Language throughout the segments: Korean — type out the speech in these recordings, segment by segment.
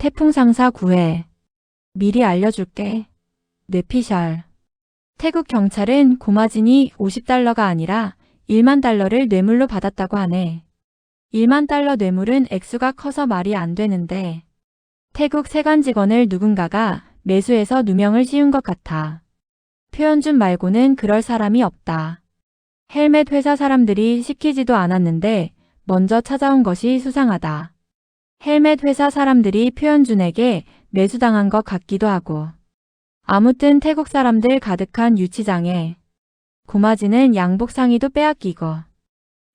태풍 상사 구해. 미리 알려줄게. 뇌피셜. 태국 경찰은 고마진이 50달러가 아니라 1만 달러를 뇌물로 받았다고 하네. 1만 달러 뇌물은 액수가 커서 말이 안 되는데 태국 세관 직원을 누군가가 매수해서 누명을 씌운 것 같아. 표현준 말고는 그럴 사람이 없다. 헬멧 회사 사람들이 시키지도 않았는데 먼저 찾아온 것이 수상하다. 헬멧 회사 사람들이 표현준에게 매수당한 것 같기도 하고. 아무튼 태국 사람들 가득한 유치장에 고마지는 양복 상의도 빼앗기고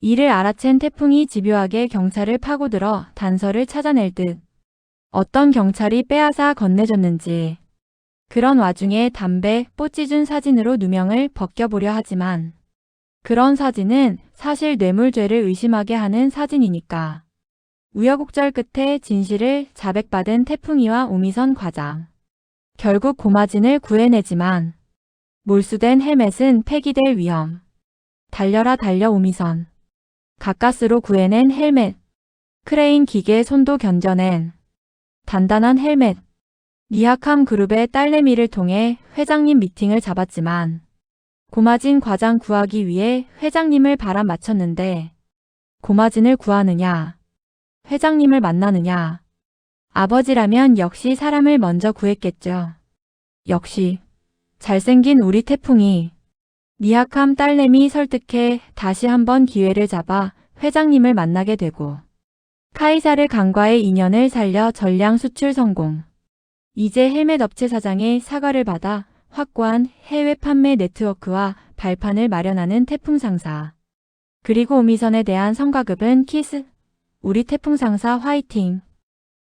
이를 알아챈 태풍이 집요하게 경찰을 파고들어 단서를 찾아낼 듯 어떤 경찰이 빼앗아 건네줬는지 그런 와중에 담배 뽀찌준 사진으로 누명을 벗겨보려 하지만 그런 사진은 사실 뇌물죄를 의심하게 하는 사진이니까 우여곡절 끝에 진실을 자백받은 태풍이와 오미선 과장. 결국 고마진을 구해내지만 몰수된 헬멧은 폐기될 위험. 달려라 달려 오미선. 가까스로 구해낸 헬멧. 크레인 기계 손도 견뎌낸 단단한 헬멧. 미약함 그룹의 딸내미를 통해 회장님 미팅을 잡았지만 고마진 과장 구하기 위해 회장님을 바람 맞췄는데 고마진을 구하느냐 회장님을 만나느냐 아버지라면 역시 사람을 먼저 구했겠죠. 역시 잘생긴 우리 태풍이 미약함 딸내미 설득해 다시 한번 기회를 잡아 회장님을 만나게 되고 카이사르 강과의 인연을 살려 전량 수출 성공. 이제 헬멧 업체 사장의 사과를 받아 확고한 해외 판매 네트워크와 발판을 마련하는 태풍 상사. 그리고 오미선에 대한 성과급은 키스. 우리 태풍 상사 화이팅.